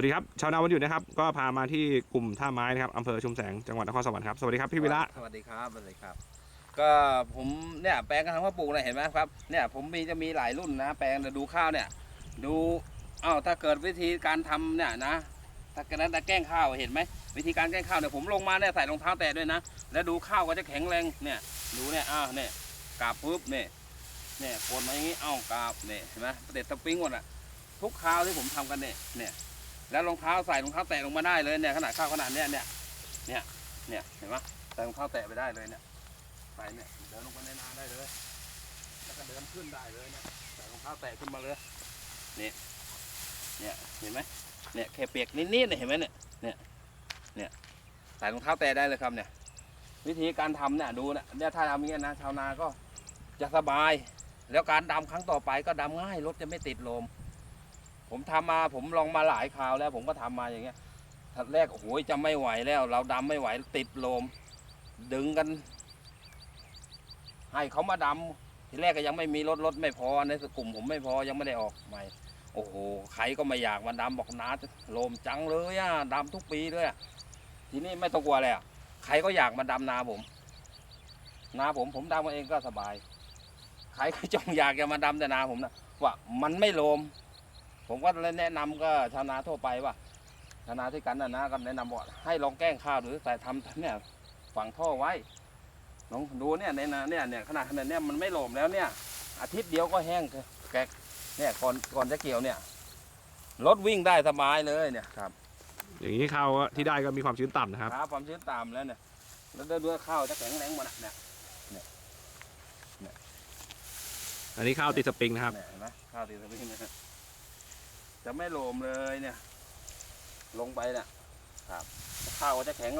วัสดีครับชาวนาวันหยุดนะครับ ก็พามาที่กลุ่มท่าไม้นะครับอำเภอชุมแสงจังหวัดนครสวรรค์ครับสวัสดีครับพี่วิระสวัสดีครับสวัสดีครับ ก็ผมเนี่ยแปลงกระถางพ่อปลูกเนี่ยเห็นไหมครับเนี่ยผมมีจะมีหลายรุ่นนะ แปลงแต่ดูข้าวเนี่ย ดูอ้าวถ้าเกิดวิธีการทำเนี่ยนะถ้าเกิดนั้นแต่แกล้งข้าวเห็นไหมวิธีการแกล้งข้าวเนี่ยผมลงมาเนี่ยใส่รองเท้าแตะด้วยนะ แล้วดูข้าวก็จะแข็งแรงเนี่ยดูเนี่ยอ้าวเนี่ยกราบปุ๊บเนี่ยเนี่ยโคนมาอย่างงี้อ้าวกราบเนี่ยเห็นไหมเด็ดสปริงหมดอะทุกข้าวที่ผมทำกันเนี่ยเนี่ย แล้วรองเท้าใส่รองเท้าแตะลงมาได้เลยเนี่ยขนาดข้าวขนาดเนี้ยเนี่ยเนี่ยเนี่ยเห็นไหมใส่รองเท้าแตะไปได้เลยเนี่ยใส่เนี่ยเดินลงไปในนาได้เลย แล้วก็เดินขึ้นได้เลยเนี่ยใส่รองเท้าแตะขึ้นมาเลยนี่เนี่ยเห็นไหมเนี่ยแค่เปียกนิดๆเนี่ยเห็นไหมเนี่ยเนี่ยเนี่ยใส่รองเท้าแตะได้เลยครับเนี่ย วิธีการทำเนี่ยดูนะเนี่ยถ้าทำอย่างเงี้ยนะชาวนาก็จะสบาย แล้วการดำครั้งต่อไปก็ดำง่ายรถจะไม่ติดลม ผมทำมาผมลองมาหลายคราวแล้วผมก็ทำมาอย่างเงี้ยทัดแรกโอ้โหจะไม่ไหวแล้ว เราดำไม่ไหวติดลม ดึงกัน ให้เขามาดำทีแรกก็ยังไม่มีรถรถไม่พอในกลุ่มผมไม่พอยังไม่ได้ออกใหม่ โอ้โหใครก็ไม่อยากมาดำบอกนาลมจังเลยอะดำทุกปีเลยอะทีนี้ไม่ต้องกลัวเลยอะใครก็อยากมาดำนาผม นาผมผมดำมาเองก็สบาย ใครก็จงอยากจะมาดำแต่นาผมนะว่ามันไม่ลม ผมก็เลยแนะนำก็ชาวนาทั่วไปว่าชาวนาที่กันนะนะก็แนะนำว่าให้ลองแกล้งข้าวหรือแต่ทำเนี่ยฝังท่อไว้ลองดูเนี่ยในนาเนี่ยเนี่ยขนาดขนาดเนี้ยมันไม่โหลมแล้วเนี่ย อาทิตย์เดียวก็แห้งแกกเนี่ยก่อนก่อนจะเกี่ยวเนี่ยรถวิ่งได้สบายเลยเนี่ยครับ อย่างนี้ข้าวก็ที่ได้ก็มีความชื้นต่ำนะครับครับความชื้นต่ำแล้วเนี่ยแล้วด้วยข้าวจะแข็งแรงหมดอะเนี่ยอันนี้ข้าวติดสปริงนะครับเนี่ยเห็นไหมข้าวตีสปริงเนี่ย จะไม่โหลมเลยเนี่ย ลงไปเนี่ยครับข้าวก็จะแข็ง